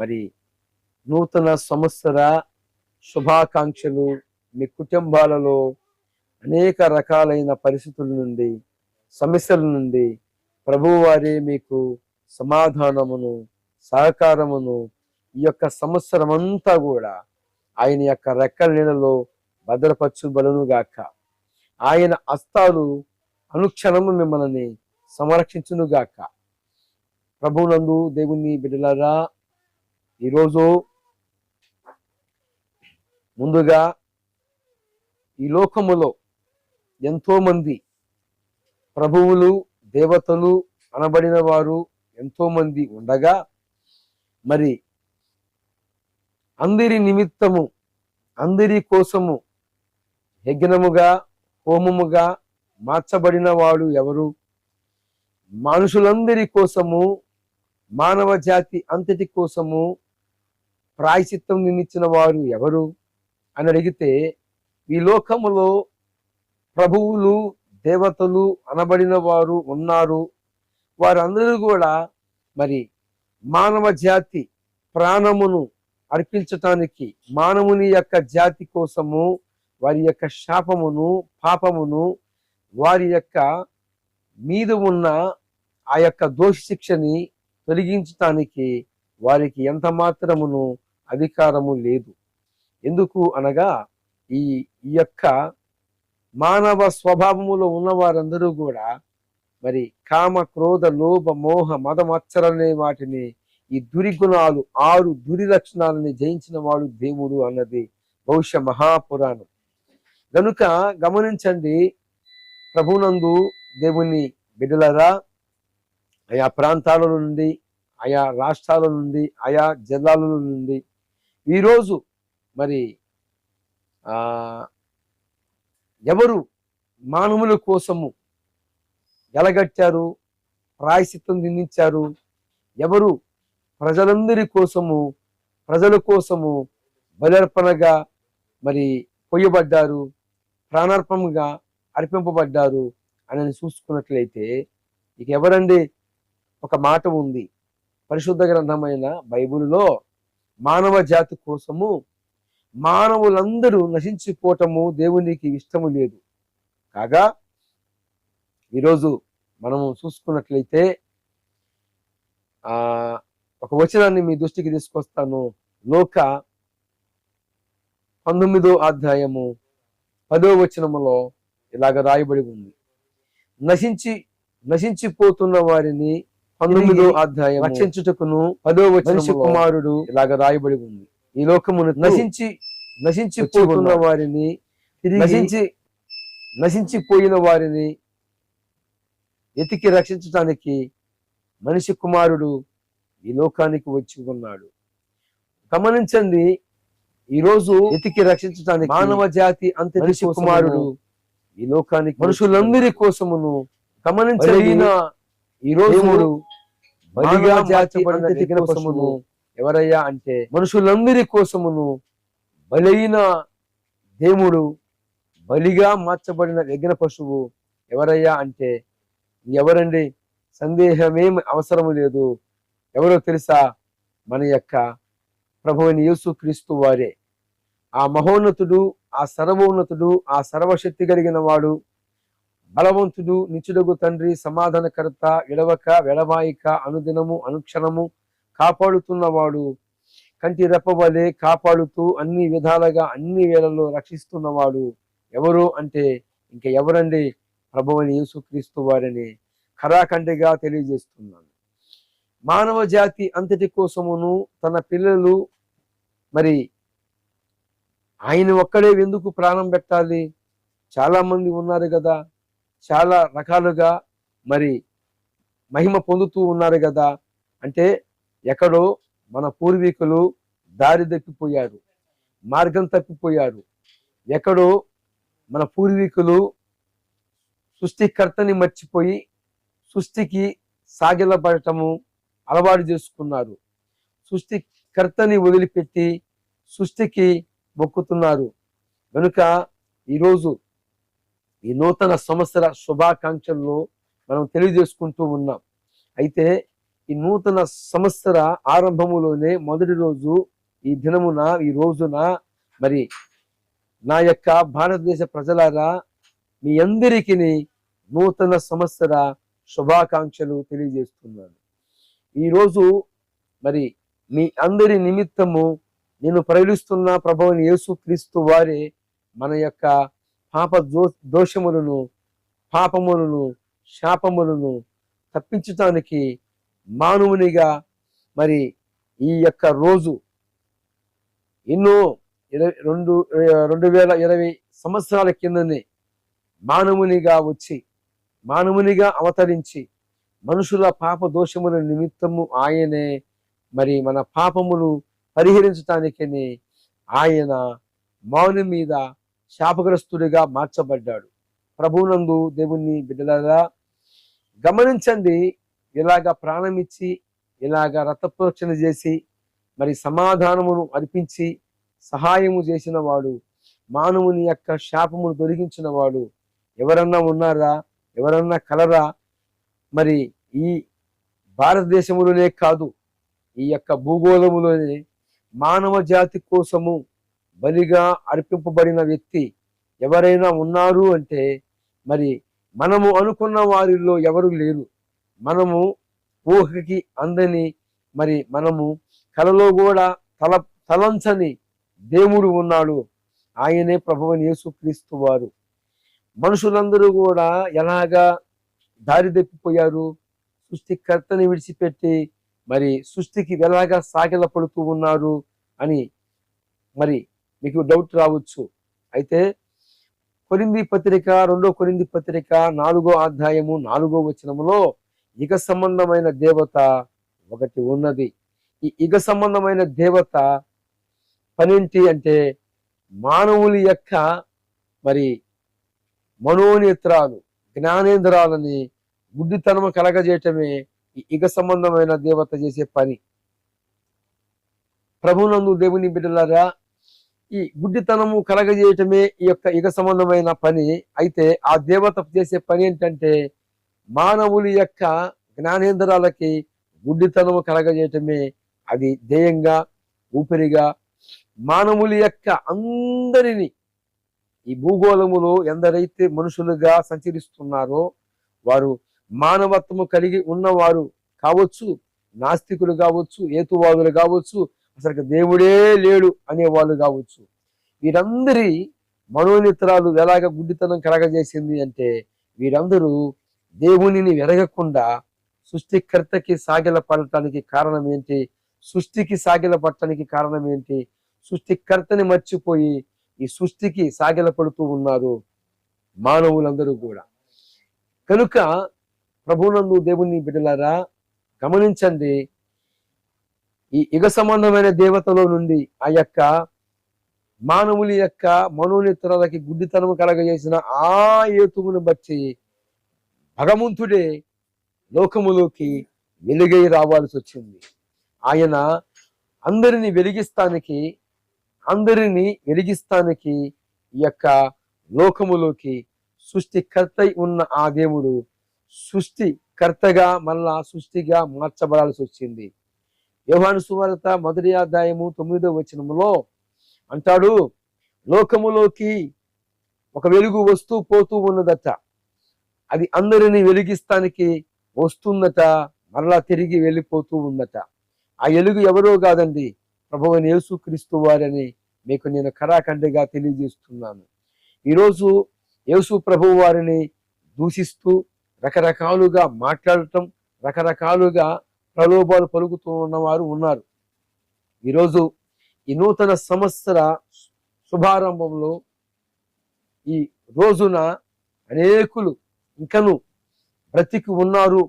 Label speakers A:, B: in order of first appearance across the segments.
A: మరి నూతన సంవత్సర శుభాకాంక్షలు మీ కుటుంబాలలో అనేక రకాలైన పరిస్థితుల నుండి సమస్యల నుండి ప్రభువారే మీకు సమాధానమును సహకారమును ఈ యొక్క సంవత్సరం అంతా కూడా ఆయన యొక్క రెక్కల నీళ్ళలో భద్రపరచుబలను గాక. ఆయన హస్తాలు అనుక్షణము మిమ్మల్ని సంరక్షించును గాక. ప్రభునందు దేవుని బిడ్డలారా ఈరోజు ముందుగా ఈ లోకములో ఎంతోమంది ప్రభువులు దేవతలు అనబడిన వారు ఎంతోమంది ఉండగా మరి అందరి నిమిత్తము అందరి కోసము యజ్ఞముగా హోమముగా మార్చబడిన వాడు ఎవరు? మనుషులందరి కోసము మానవ జాతి అంతటి కోసము ప్రాయచిత్తం నిన్నిచ్చిన వారు ఎవరు? అని అడిగితే ఈ లోకములో ప్రభువులు దేవతలు అనబడిన వారు ఉన్నారు. వారందరూ కూడా మరి మానవ జాతి ప్రాణమును అర్పించటానికి మానవుని యొక్క జాతి కోసము వారి యొక్క శాపమును పాపమును వారి యొక్క మీద ఉన్న ఆ యొక్క దోష శిక్షని తొలగించటానికి వారికి ఎంత మాత్రమును అధికారము లేదు. ఎందుకు అనగా ఈ ఈ యొక్క మానవ స్వభావములో ఉన్న వారందరూ కూడా మరి కామ క్రోధ లోభ మోహ మదమచ్చరనే వాటిని ఈ దురిగుణాలు ఆరు దురి లక్షణాలని జయించిన వాడు దేవుడు అన్నది బహుశ మహాపురాణం. గనుక గమనించండి ప్రభునందు దేవుని బిడ్డలరా ఆయా ప్రాంతాల నుండి ఆయా రాష్ట్రాల నుండి ఆయా జిల్లాల నుండి ఈరోజు మరి ఎవరు మానవుల కోసము గెలగట్టారు ప్రాయశ్చిత్తం నిందించారు ఎవరు ప్రజలందరి కోసము ప్రజల కోసము బలర్పణగా మరి పొయ్యబడ్డారు ప్రాణార్పణగా అర్పింపబడ్డారు అని చూసుకున్నట్లయితే ఇక ఎవరండి? ఒక మాట ఉంది. పరిశుద్ధ గ్రంథమైన బైబిల్లో మానవ జాతి కోసము మానవులందరూ నశించిపోవటము దేవునికి ఇష్టము లేదు. కాగా ఈరోజు మనము చూసుకున్నట్లయితే ఆ ఒక వచనాన్ని మీ దృష్టికి తీసుకొస్తాను. లోక పంతొమ్మిదో అధ్యాయము పదో వచనములో ఇలాగ రాయబడి ఉంది. నశించి నశించిపోతున్న వారిని పంతొమ్మిదో అధ్యాయం రక్షించుటకును పదో వచన కుమారుడు ఇలాగ రాయబడి ఉంది. ఈ లోకమును నశించి నశించిపోతున్న వారిని నశించి నశించిపోయిన వారిని ఎతికి రక్షించటానికి మనిషి కుమారుడు ఈ లోకానికి వచ్చి ఉన్నాడు. గమనించండి ఈరోజు ఎతికి రక్షించటానికి మానవ జాతి అంత మనిషి కుమారుడు ఈ లోకానికి మనుషులందరి కోసమును గమనించలిగిన ఈ రోజు బలిగా మార్చబడిన యజ్ఞ కోసమును ఎవరయ్యా అంటే మనుషులందరి కోసమును బలైన దేవుడు బలిగా మార్చబడిన యజ్ఞ పశువు ఎవరయ్యా అంటే ఎవరండి? సందేహమేం అవసరం లేదు. ఎవరో తెలుసా? మన యొక్క ప్రభువుని యేసు క్రీస్తు వారే. ఆ మహోన్నతుడు ఆ సర్వోన్నతుడు ఆ సర్వశక్తి కలిగిన వాడు బలవంతుడు నిచుడగు తండ్రి సమాధానకర్త ఎడవక వెడమాయిక అనుదినము అనుక్షణము కాపాడుతున్నవాడు కంటి రెప్పవలే కాపాడుతూ అన్ని విధాలుగా అన్ని వేళల్లో రక్షిస్తున్నవాడు ఎవరు అంటే ఇంక ఎవరండి? ప్రభువని యేసుక్రీస్తు వారిని ఖరాఖండిగా తెలియజేస్తున్నాను. మానవ జాతి అంతటి కోసమును తన పిల్లలు మరి ఆయన ఒక్కడే ఎందుకు ప్రాణం పెట్టాలి? చాలా మంది ఉన్నారు కదా చాలా రకాలుగా మరి మహిమ పొందుతూ ఉన్నారు కదా. అంటే ఎక్కడో మన పూర్వీకులు దారి తప్పిపోయారు మార్గం తప్పిపోయారు. ఎక్కడో మన పూర్వీకులు సృష్టికర్తని మర్చిపోయి సృష్టికి సాగిలపడటము అలవాటు చేసుకున్నారు. సృష్టికర్తని వదిలిపెట్టి సృష్టికి మొక్కుతున్నారు. కనుక ఈరోజు ఈ నూతన సంవత్సర శుభాకాంక్షల్లో మనం తెలియజేసుకుంటూ ఉన్నాం. అయితే ఈ నూతన సంవత్సర ఆరంభములోనే మొదటి రోజు ఈ దినమున ఈ రోజున మరి నా యొక్క భారతదేశ ప్రజలారా మీ అందరికీ నూతన సంవత్సర శుభాకాంక్షలు తెలియజేస్తున్నాను. ఈరోజు మరి మీ అందరి నిమిత్తము నేను ప్రయత్నిస్తున్న ప్రభువుని యేసు క్రీస్తు వారే మన యొక్క పాప దో దోషములను పాపములను శాపములను తప్పించటానికి మానవునిగా మరి ఈ యొక్క రోజు ఎన్నో ఇరవై రెండు రెండు వేల ఇరవై సంవత్సరాల కిందనే మానవునిగా వచ్చి మానవునిగా అవతరించి మనుషుల పాప దోషముల నిమిత్తము ఆయనే మరి మన పాపములు పరిహరించటానికని ఆయన మౌనం మీద శాపగ్రస్తుడిగా మార్చబడ్డాడు. ప్రభునందు దేవుని బిడ్డలారా గమనించండి ఇలాగ ప్రాణమిచ్చి ఇలాగ రథప్రోక్షణ చేసి మరి సమాధానమును అర్పించి సహాయము చేసిన వాడు మానవుని యొక్క శాపమును తొలగించిన వాడు ఎవరన్నా ఉన్నారా ఎవరన్నా కలరా? మరి ఈ భారతదేశములోనే కాదు ఈ యొక్క భూగోళములోనే మానవ జాతి కోసము బలిగా అర్పింపబడిన వ్యక్తి ఎవరైనా ఉన్నారు అంటే మరి మనము అనుకున్న వారిలో ఎవరు లేరు. మనము ఊహకి అందని మరి మనము కలలో కూడా తల తలంచని దేవుడు ఉన్నాడు. ఆయనే ప్రభువని యేసుక్రీస్తు వారు. మనుషులందరూ కూడా ఎలాగా దారి తప్పిపోయారు? సృష్టికర్తని విడిచిపెట్టి మరి సృష్టికి ఎలాగా సాగిల పడుతూ ఉన్నారు అని మరి మీకు డౌట్ రావచ్చు. అయితే కొరింది పత్రిక రెండో కొరింది పత్రిక నాలుగో అధ్యాయము నాలుగో వచనములో యుగ సంబంధమైన దేవత ఒకటి ఉన్నది. ఈ ఇగ సంబంధమైన దేవత పనింటి అంటే మానవుని యొక్క మరి మనోనేత్రాలు జ్ఞానేంద్రాలని గుడ్డితనము కలగజేయటమే ఈ ఇగ సంబంధమైన దేవత చేసే పని. ప్రభునందు దేవుని బిడ్డలారా ఈ గుడ్డితనము కలగజేయటమే ఈ యొక్క యుగ సంబంధమైన పని. అయితే ఆ దేవత చేసే పని ఏంటంటే మానవుని యొక్క జ్ఞానేంద్రాలకి గుడ్డితనము కలగజేయటమే. అది ధ్యేయంగా ఊపిరిగా మానవుల యొక్క అందరిని ఈ భూగోళములో ఎందరైతే మనుషులుగా సంచరిస్తున్నారో వారు మానవత్వము కలిగి ఉన్నవారు కావచ్చు నాస్తికులు కావచ్చు ఏతువాదులు కావచ్చు అసలు దేవుడే లేడు అనేవాళ్ళు కావచ్చు. వీరందరి మనోనితరాలు ఎలాగ గుడ్డితనం కలగజేసింది అంటే వీరందరూ దేవునిని వెరగకుండా సృష్టికర్తకి సాగిల పడటానికి కారణం ఏంటి సృష్టికి సాగిల పడటానికి కారణం ఏంటి సృష్టికర్తని మర్చిపోయి ఈ సృష్టికి సాగిల పడుతూ ఉన్నారు మానవులందరూ కూడా. కనుక ప్రభునందు దేవుని బిడ్డలారా గమనించండి ఈ యుగ సంబంధమైన దేవతలో నుండి ఆ యొక్క మానవుని యొక్క మనోనితరాలకి గుడ్డితనం కలగజేసిన ఆ ఏతువును బట్టి భగవంతుడే లోకములోకి వెలుగై రావాల్సి వచ్చింది. ఆయన అందరిని వెలిగిస్తానికి అందరిని వెలిగిస్తానికి ఈ యొక్క లోకములోకి సృష్టికర్త ఉన్న ఆ దేవుడు సృష్టికర్తగా మళ్ళా సృష్టిగా మార్చబడాల్సి వచ్చింది. యోహాను సువార్త మొదటి అధ్యాయము తొమ్మిదో వచనములో అంటాడు లోకములోకి ఒక వెలుగు వస్తూ పోతూ ఉన్నదట. అది అందరిని వెలిగిస్తానికి వస్తుందట మరలా తిరిగి వెళ్ళిపోతూ ఉందట ఆ వెలుగు ఎవరో కాదండి ప్రభువని యేసు క్రీస్తు వారని మీకు నేను కరాఖండిగా తెలియజేస్తున్నాను. ఈరోజు యేసు ప్రభు వారిని దూషిస్తూ రకరకాలుగా మాట్లాడటం రకరకాలుగా ప్రలోభాలు పలుకుతూ ఉన్నవారు ఉన్నారు. ఈరోజు ఈ నూతన సంవత్సర శుభారంభంలో ఈ రోజున అనేకులు ఇంకను బ్రతికి ఉన్నారు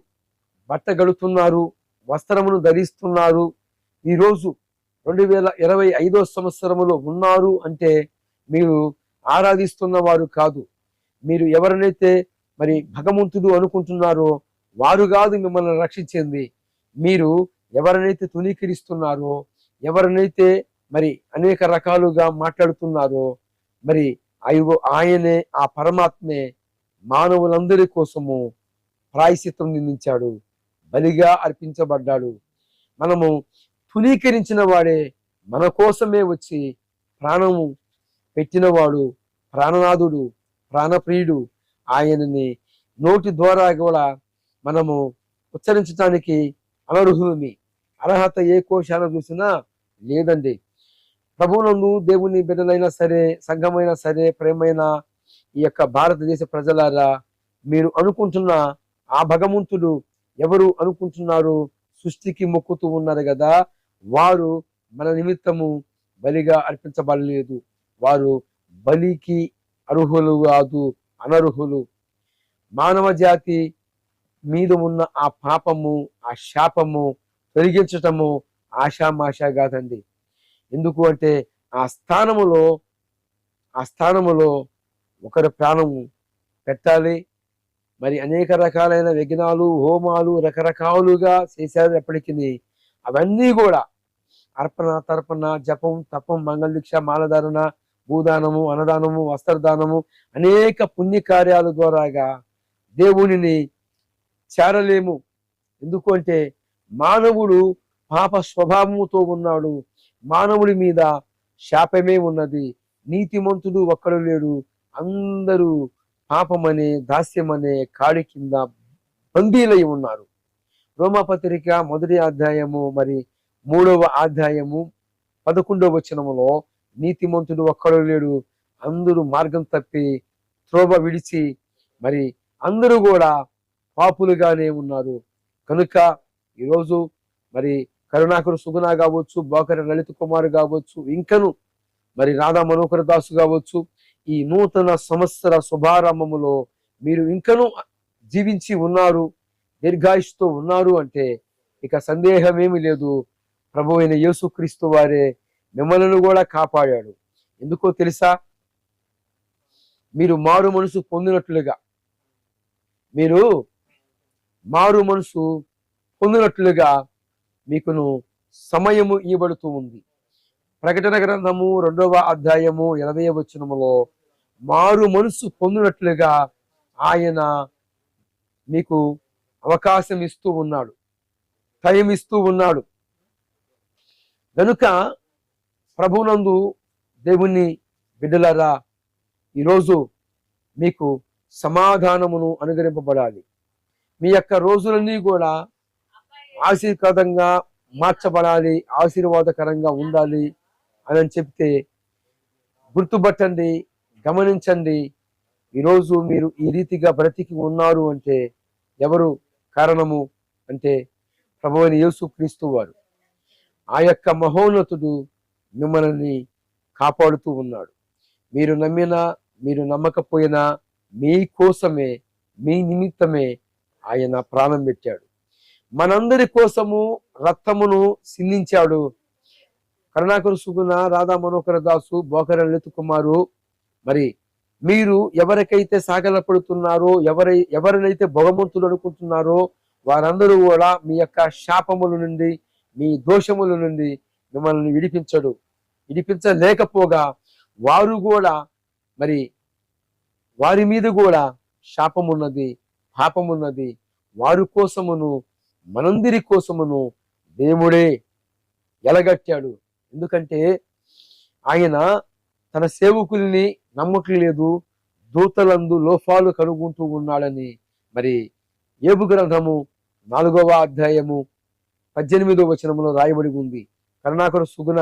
A: బట్ట గడుతున్నారు వస్త్రమును ధరిస్తున్నారు. ఈరోజు రెండు వేల ఇరవై ఐదో సంవత్సరములో ఉన్నారు అంటే మీరు ఆరాధిస్తున్న వారు కాదు. మీరు ఎవరినైతే మరి భగవంతుడు అనుకుంటున్నారో వారు కాదు మిమ్మల్ని రక్షించింది. మీరు ఎవరినైతే తునీకరిస్తున్నారో ఎవరినైతే మరి అనేక రకాలుగా మాట్లాడుతున్నారో మరి అయ్యో ఆయనే ఆ పరమాత్మే మానవులందరి కోసము ప్రాయశ్చిత్తం నిందించాడు బలిగా అర్పించబడ్డాడు. మనము తునీకరించిన వాడే మన కోసమే వచ్చి ప్రాణము పెట్టినవాడు ప్రాణనాథుడు ప్రాణప్రియుడు. ఆయనని నోటి ద్వారా కూడా మనము ఉచ్చరించడానికి అనర్హులమి అర్హత ఏ కోశాన చూసినా లేదండి. ప్రభువునందు దేవుని బిడ్డలైనా సరే సంఘమైనా సరే ప్రేమైనా ఈ యొక్క భారతదేశ ప్రజలారా మీరు అనుకుంటున్న ఆ భగవంతుడు ఎవరు అనుకుంటున్నారు? సృష్టికి మొక్కుతూ ఉన్నారు కదా వారు మన నిమిత్తము బలిగా అర్పించబడలేదు. వారు బలికి అర్హులు కాదు అనర్హులు. మానవ జాతి మీద ఉన్న ఆ పాపము ఆ శాపము తొలగించటము ఆషామాషా కాదండి. ఎందుకు అంటే ఆ స్థానములో ఆ స్థానములో ఒకరి ప్రాణము పెట్టాలి. మరి అనేక రకాలైన విఘ్నాలు హోమాలు రకరకాలుగా చేశారు ఎప్పటికీ. అవన్నీ కూడా అర్పణ తర్పణ జపం తపం మంగళదీక్ష మాలధారణ భూదానము అన్నదానము వస్త్రదానము అనేక పుణ్యకార్యాల ద్వారాగా దేవునిని చేరలేము. ఎందుకంటే మానవుడు పాప స్వభావముతో ఉన్నాడు. మానవుడి మీద శాపమే ఉన్నది. నీతిమంతుడు ఒక్కడు లేడు. అందరూ పాపమనే దాస్యమనే కాడి కింద బందీలై ఉన్నారు. రోమపత్రిక మొదటి అధ్యాయము మరి మూడవ అధ్యాయము పదకొండవ వచనములో నీతిమంతుడు ఒక్కడు లేడు. అందరూ మార్గం తప్పి త్రోభ విడిచి మరి అందరూ కూడా పాపులుగానే ఉన్నారు. కనుక ఈరోజు మరి కరుణాకరు సుగుణ కావచ్చు బోకర లలిత కుమార్ కావచ్చు ఇంకను మరి రాధా మనోహర దాసు కావచ్చు ఈ నూతన సంవత్సర శుభారంభములో మీరు ఇంకను జీవించి ఉన్నారు దీర్ఘాయుష్తో ఉన్నారు అంటే ఇక సందేహమేమి లేదు. ప్రభు అయిన యేసుక్రీస్తు వారే మిమ్మల్ని కూడా కాపాడాడు. ఎందుకో తెలుసా? మీరు మారు మనసు పొందినట్లుగా. మీరు మారు మనసు పొందినట్లుగా మీకును సమయము ఇవ్వబడుతూ ఉంది. ప్రకటన గ్రంథము రెండవ అధ్యాయము ఎనభై వచనములో మారు మనసు పొందినట్లుగా ఆయన మీకు అవకాశం ఇస్తూ ఉన్నాడు. టైం ఇస్తూ ఉన్నాడు. గనుక ప్రభునందు దేవుని బిడ్డలారా ఈరోజు మీకు సమాధానమును అనుగ్రహింపబడాలి. మీ యొక్క రోజులన్నీ కూడా ఆశీర్వాదంగా మార్చబడాలి ఆశీర్వాదకరంగా ఉండాలి అని చెప్తే గుర్తుపట్టండి గమనించండి. ఈరోజు మీరు ఈ రీతిగా బ్రతికి ఉన్నారు అంటే ఎవరు కారణము అంటే ప్రభు అయిన యేసు క్రీస్తు వారు. ఆ యొక్క మహోన్నతుడు మిమ్మల్ని కాపాడుతూ ఉన్నాడు. మీరు నమ్మినా మీరు నమ్మకపోయినా మీ కోసమే మీ నిమిత్తమే ఆయన ప్రాణం పెట్టాడు. మనందరి కోసము రక్తమును సిందించాడు. కరుణాకర సుగుణ రాధా మనోహర దాసు బోకర కుమారు మరి మీరు ఎవరికైతే సాగలపడుతున్నారో ఎవరై ఎవరినైతే భగవంతుడు అనుకుంటున్నారో వారందరూ కూడా మీ యొక్క శాపముల నుండి మీ దోషముల నుండి మిమ్మల్ని విడిపించడు. విడిపించలేకపోగా వారు కూడా మరి వారి మీద కూడా శాపమున్నది. పాపమున్నది. వారి కోసమును మనందిరి కోసమును దేవుడే ఎలగట్టాడు ఎందుకంటే ఆయన తన సేవకుల్ని నమ్మకలేదు దూతలందు లోపాలు కనుగొంటూ ఉన్నాడని. మరి ఏబు గ్రంథము నాలుగవ అధ్యాయము పద్దెనిమిదవ వచనములో రాయబడి ఉంది. కరుణాకర సుగుణ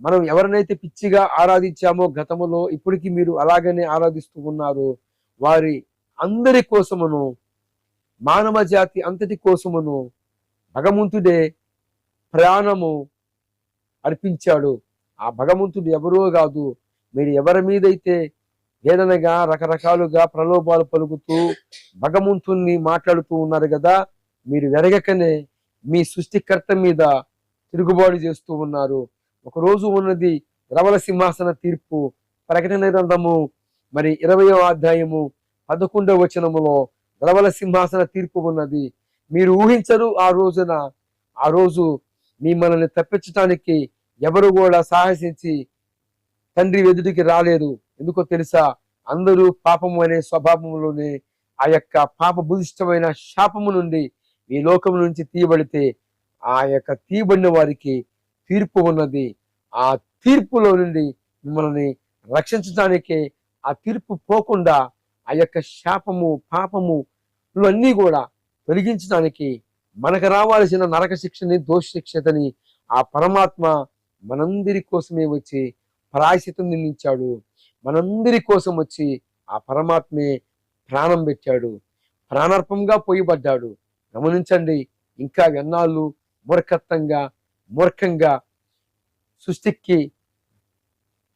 A: మనం ఎవరినైతే పిచ్చిగా ఆరాధించామో గతములో ఇప్పటికీ మీరు అలాగనే ఆరాధిస్తూ ఉన్నారు వారి అందరి కోసమును మానవ జాతి అంతటి కోసమును భగవంతుడే ప్రాణము అర్పించాడు. ఆ భగవంతుడు ఎవరో కాదు. మీరు ఎవరి మీదైతే వేదనగా రకరకాలుగా ప్రలోభాలు పలుకుతూ భగవంతుణ్ణి మాట్లాడుతూ ఉన్నారు కదా మీరు వెరగకనే మీ సృష్టికర్త మీద తిరుగుబాటు చేస్తూ ఉన్నారు. ఒకరోజు ఉన్నది రవల సింహాసన తీర్పు ప్రకటన గ్రంథము మరి ఇరవయో అధ్యాయము పదకొండవ వచనములో రవల సింహాసన తీర్పు ఉన్నది. మీరు ఊహించరు ఆ రోజున ఆ రోజు మిమ్మల్ని తప్పించటానికి ఎవరు కూడా సాహసించి తండ్రి ఎదుటికి రాలేదు. ఎందుకో తెలుసా? అందరూ పాపము అనే స్వభావంలోనే ఆ యొక్క పాప బుధిష్టమైన శాపము నుండి ఈ లోకం నుంచి తీయబడితే ఆ యొక్క తీయబడిన వారికి తీర్పు ఉన్నది. ఆ తీర్పులో నుండి మిమ్మల్ని రక్షించడానికే ఆ తీర్పు పోకుండా ఆ యొక్క శాపము పాపము ఇవన్నీ కూడా తొలగించడానికి మనకు రావాల్సిన నరక శిక్షని దోషశిక్షతని ఆ పరమాత్మ మనందరి కోసమే వచ్చి ప్రాయశితం నిందించాడు. మనందరి కోసం వచ్చి ఆ పరమాత్మే ప్రాణం పెట్టాడు. ప్రాణార్పంగా పోయిబడ్డాడు. గమనించండి ఇంకా ఎన్నాళ్ళు మూర్ఖత్వంగా మూర్ఖంగా సృష్టికి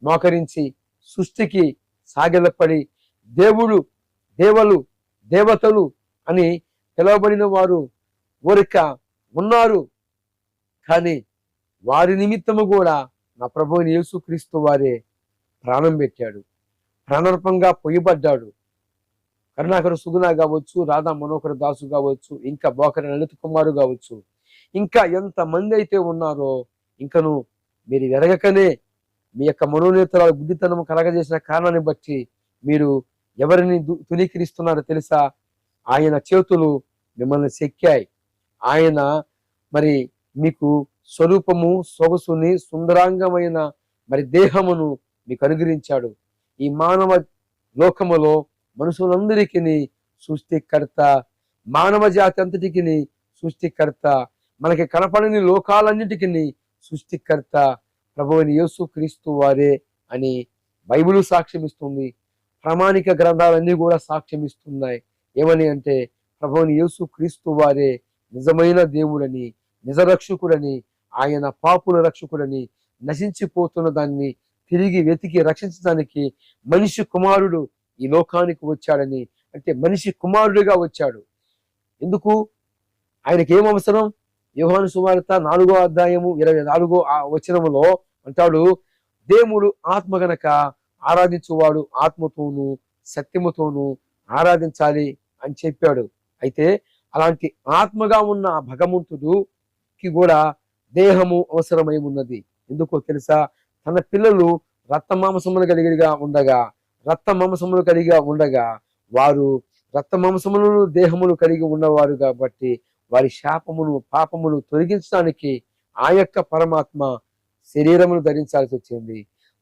A: మోకరించి సృష్టికి సాగిలపడి దేవుడు దేవలు దేవతలు అని పిలువబడిన వారు ఊరిక ఉన్నారు. కానీ వారి నిమిత్తము కూడా నా ప్రభువుని యేసుక్రీస్తు వారే ప్రాణం పెట్టాడు. ప్రాణార్పంగా పొయ్యబడ్డాడు. కరుణాకర సుగుణ కావచ్చు రాధా మనోహర దాసు కావచ్చు ఇంకా బోకర లలిత కుమారు కావచ్చు ఇంకా ఎంత మంది అయితే ఉన్నారో ఇంకను మీరు ఎరగకనే మీ యొక్క మనోనేతరాలు గుడ్డితనం కలగజేసిన కారణాన్ని బట్టి మీరు ఎవరిని దు- తునీకరిస్తున్నారో తెలుసా? ఆయన చేతులు మిమ్మల్ని సెక్కాయి. ఆయన మరి మీకు స్వరూపము సొగసుని సుందరాంగమైన మరి దేహమును మీకు అనుగ్రహించాడు. ఈ మానవ లోకములో మనుషులందరికీ సృష్టికర్త మానవ జాతి అంతటికి సృష్టికర్త మనకి కనపడని లోకాలన్నిటికీ సృష్టికర్త ప్రభువుని యేసు క్రీస్తు వారే అని బైబిలు సాక్ష్యమిస్తుంది. ప్రామాణిక గ్రంథాలన్నీ కూడా సాక్ష్యమిస్తున్నాయి ఏమని అంటే ప్రభుని యేసు క్రీస్తు వారే నిజమైన దేవుడని నిజరక్షకుడని ఆయన పాపుల రక్షకుడని నశించిపోతున్న దాన్ని తిరిగి వెతికి రక్షించడానికి మనిషి కుమారుడు ఈ లోకానికి వచ్చాడని అంటే మనిషి కుమారుడిగా వచ్చాడు. ఎందుకు? ఆయనకి ఏం అవసరం? యోహాను సుమార్త నాలుగో అధ్యాయము ఇరవై నాలుగో వచనములో అంటాడు దేవుడు ఆత్మ గనక ఆరాధించువాడు ఆత్మతోను సత్యముతోను ఆరాధించాలి అని చెప్పాడు. అయితే అలాంటి ఆత్మగా ఉన్న భగవంతుడుకి కూడా దేహము అవసరమై ఉన్నది. ఎందుకో తెలుసా? తన పిల్లలు రక్త మాంసములు కలిగిగా ఉండగా రక్త మాంసములు కలిగిగా ఉండగా వారు రక్త మాంసములు దేహములు కలిగి ఉన్నవారు కాబట్టి వారి శాపమును పాపమును తొలగించడానికి ఆ యొక్క పరమాత్మ శరీరమును ధరించాల్సి వచ్చింది.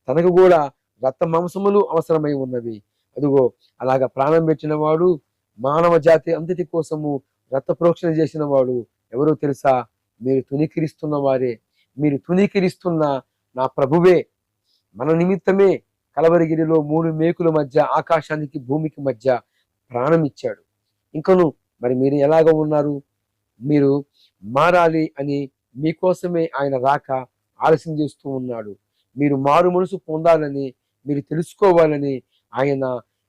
A: తనకు కూడా రక్త మాంసములు అవసరమై ఉన్నవి. అదిగో అలాగ ప్రాణం పెట్టిన వాడు మానవ జాతి అంతటి కోసము రక్త ప్రోక్షణ చేసిన వాడు ఎవరో తెలుసా? మీరు తునీకరిస్తున్న వారే. మీరు తునీకరిస్తున్న నా ప్రభువే. మన నిమిత్తమే కలవరిగిరిలో మూడు మేకుల మధ్య ఆకాశానికి భూమికి మధ్య ప్రాణం ఇచ్చాడు. ఇంకను మరి మీరు ఎలాగ ఉన్నారు? మీరు మారాలి అని మీకోసమే ఆయన రాక ఆలస్యం చేస్తూ ఉన్నాడు. మీరు మారు మనసు పొందాలని మీరు తెలుసుకోవాలని ఆయన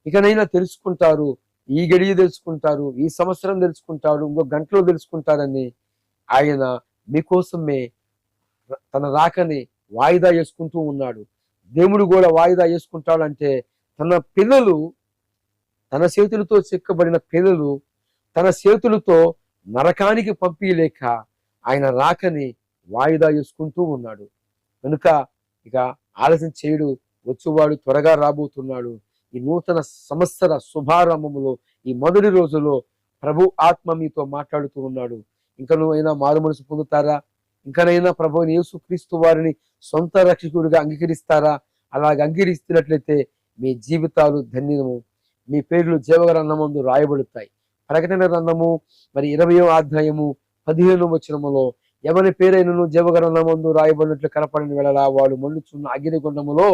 A: ఇకనైనా తెలుసుకుంటారు ఈ గడియ తెలుసుకుంటారు ఈ సంవత్సరం తెలుసుకుంటారు ఇంకో గంటలో తెలుసుకుంటారని ఆయన మీకోసమే తన రాకని వాయిదా వేసుకుంటూ ఉన్నాడు. దేవుడు కూడా వాయిదా చేసుకుంటాడంటే తన పిల్లలు తన చేతులతో చెక్కబడిన పిల్లలు తన చేతులతో నరకానికి పంపించలేక ఆయన రాకని వాయిదా వేసుకుంటూ ఉన్నాడు. కనుక ఇక ఆలస్యం చేయడు. వచ్చేవాడు త్వరగా రాబోతున్నాడు. ఈ నూతన సంవత్సర శుభారంభములో ఈ మొదటి రోజులో ప్రభు ఆత్మ మీతో మాట్లాడుతూ ఉన్నాడు. ఇంకా అయినా మారు మనసు పొందుతారా? ఇంకనైనా ప్రభు యేసు క్రీస్తు వారిని సొంత రక్షకుడిగా అంగీకరిస్తారా? అలాగ అంగీకరిస్తున్నట్లయితే మీ జీవితాలు ధన్యము. మీ పేర్లు జీవగ్రంథమందు రాయబడతాయి. ప్రకటన గ్రంథము మరి ఇరవయో అధ్యాయము పదిహేను వచనములో ఎవరి పేరైనను జీవగ్రంథమందు రాయబడినట్లు కనపడిన వెళ్ళలా వాడు మండుచున్న అగ్నిగుండములో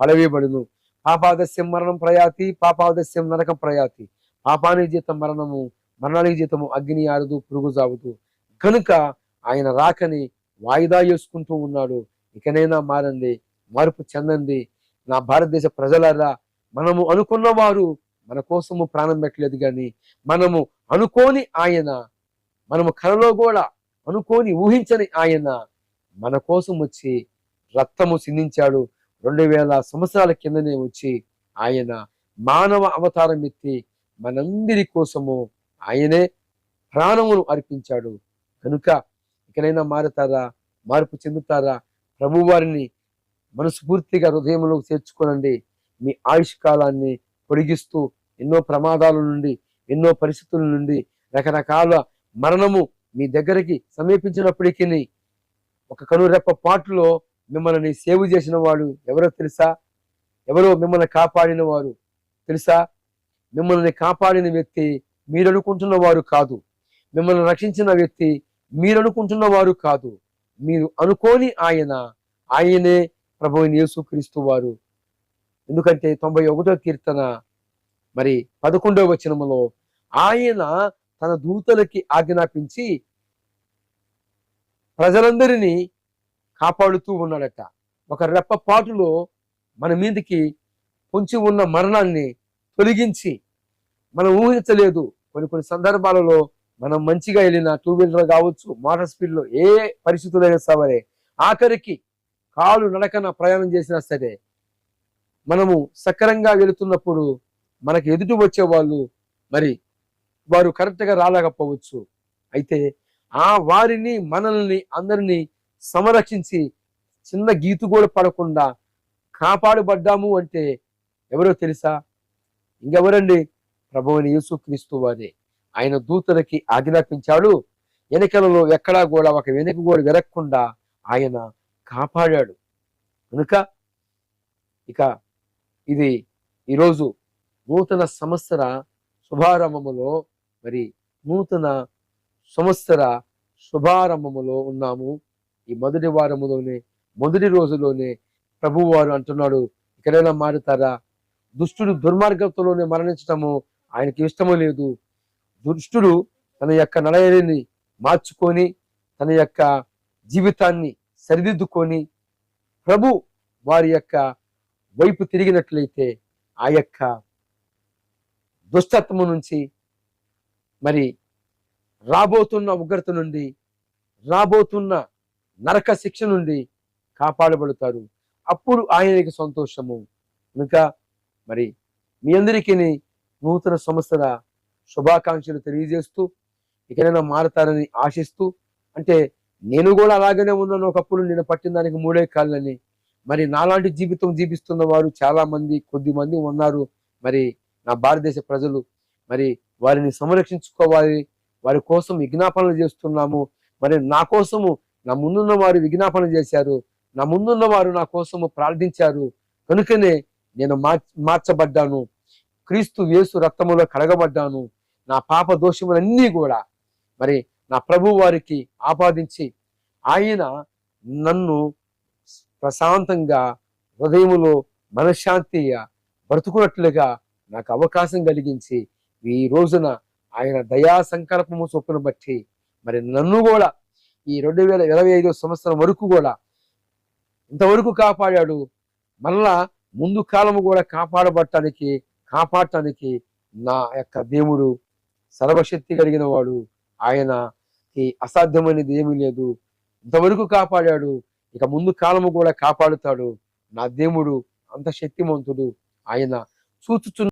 A: పడవేయబడును. పాపాదస్యం మరణం ప్రయాతి పాపాదస్యం నరకం ప్రయాతి. పాపానికి జీతం మరణము మరణానికి జీతము అగ్ని ఆరదు పురుగు సాగుతూ కనుక ఆయన రాకని వాయిదా చేసుకుంటూ ఉన్నాడు. ఇకనైనా మారండి మార్పు చెందండి. నా భారతదేశ ప్రజలరా మనము అనుకున్న వారు మన కోసము ప్రాణం పెట్టలేదు కానీ మనము అనుకోని ఆయన మనము కలలో కూడా అనుకోని ఊహించని ఆయన మన కోసం వచ్చి రక్తము సిందించాడు రెండు వేల సంవత్సరాల కిందనే వచ్చి ఆయన మానవ అవతారం ఎత్తి మనందరి కోసము ఆయనే ప్రాణమును అర్పించాడు. కనుక ఇకనైనా మారుతారా? మార్పు చెందుతారా? ప్రభువారిని మనస్ఫూర్తిగా హృదయంలోకి చేర్చుకోనండి. మీ ఆయుష్ కాలాన్ని పొడిగిస్తూ ఎన్నో ప్రమాదాల నుండి ఎన్నో పరిస్థితుల నుండి రకరకాల మరణము మీ దగ్గరికి సమీపించినప్పటికీ ఒక కనురెప్ప పాటులో మిమ్మల్ని సేవ్ చేసిన వాడు ఎవరో తెలుసా? ఎవరో మిమ్మల్ని కాపాడిన వారు తెలుసా? మిమ్మల్ని కాపాడిన వ్యక్తి మీరనుకుంటున్న వారు కాదు. మిమ్మల్ని రక్షించిన వ్యక్తి మీరనుకుంటున్న వారు కాదు. మీరు అనుకోని ఆయన ఆయనే ప్రభు యేసుక్రీస్తు వారు. ఎందుకంటే తొంభై ఒకటో కీర్తన మరి పదకొండవ వచనములో ఆయన తన దూతలకి ఆజ్ఞాపించి ప్రజలందరినీ కాపాడుతూ ఉన్నాడట. ఒక రెప్పపాటులో మన మీదకి పొంచి ఉన్న మరణాన్ని తొలగించి మనం ఊహించలేదు. కొన్ని కొన్ని సందర్భాలలో మనం మంచిగా వెళ్ళిన టూ వీలర్ కావచ్చు మోటార్ స్పీడ్లో ఏ పరిస్థితుల్లో అయినా సరే ఆఖరికి కాలు నడకన ప్రయాణం చేసినా సరే మనము సక్రంగా వెళుతున్నప్పుడు మనకి ఎదుటి వచ్చే వాళ్ళు మరి వారు కరెక్ట్గా రాలేకపోవచ్చు. అయితే ఆ వారిని మనల్ని అందరినీ సంరక్షించి చిన్న గీతు కూడా పడకుండా కాపాడబడ్డాము అంటే ఎవరో తెలుసా? ఇంకెవరండి? ప్రభువుని యేసుక్రీస్తు వారే. ఆయన దూతలకి ఆజ్ఞాపించాడు. వెనకలలో ఎక్కడా కూడా ఒక వెనక కూడా విరక్కుండా ఆయన కాపాడాడు. కనుక ఇక ఇది ఈరోజు నూతన సంవత్సర శుభారంభములో మరి నూతన సంవత్సర శుభారంభములో ఉన్నాము. ఈ మొదటి వారములోనే మొదటి రోజులోనే ప్రభువారు అంటున్నాడు ఇక్కడైనా మారుతారా? దుష్టుడు దుర్మార్గతలోనే మరణించటము ఆయనకి ఇష్టము లేదు. దుష్టుడు తన యొక్క నడయని మార్చుకొని తన యొక్క జీవితాన్ని సరిదిద్దుకొని ప్రభు వారి యొక్క వైపు తిరిగినట్లయితే ఆ యొక్క దుష్టత్వము నుంచి మరి రాబోతున్న ఉగ్రత నుండి రాబోతున్న నరక శిక్ష నుండి కాపాడబడతారు. అప్పుడు ఆయనకి సంతోషము. కనుక మరి మీ అందరికీ నూతన సంవత్సర శుభాకాంక్షలు తెలియజేస్తూ ఎక్కడైనా మారతారని ఆశిస్తూ అంటే నేను కూడా అలాగనే ఉన్నాను. ఒకప్పుడు నేను పట్టిన దానికి మూడే కాళ్ళని. మరి నాలాంటి జీవితం జీవిస్తున్న వారు చాలా మంది కొద్ది మంది ఉన్నారు. మరి నా భారతదేశ ప్రజలు మరి వారిని సంరక్షించుకోవాలి. వారి కోసం విజ్ఞాపనలు చేస్తున్నాము. మరి నా కోసము నా ముందున్న వారు విజ్ఞాపన చేశారు. నా ముందున్న వారు నా కోసము ప్రార్థించారు. కనుకనే నేను మార్చబడ్డాను. క్రీస్తు వేసు రక్తములో కడగబడ్డాను. నా పాప దోషములన్నీ కూడా మరి నా ప్రభు వారికి ఆపాదించి ఆయన నన్ను ప్రశాంతంగా హృదయములో మనశ్శాంతిగా బ్రతుకున్నట్లుగా నాకు అవకాశం కలిగించి ఈ రోజున ఆయన దయా సంకల్పము చొప్పున బట్టి మరి నన్ను కూడా ఈ రెండు వేల ఇరవై ఐదో సంవత్సరం వరకు కూడా ఇంతవరకు కాపాడాడు. మళ్ళా ముందు కాలము కూడా కాపాడబట్టడానికి కాపాడటానికి నా యొక్క దేవుడు సర్వశక్తి కలిగిన వాడు. ఆయనకి అసాధ్యమైనది ఏమీ లేదు. ఇంతవరకు కాపాడాడు. ఇక ముందు కాలము కూడా కాపాడుతాడు. నా దేవుడు అంత శక్తిమంతుడు. ఆయన చూచుచున్న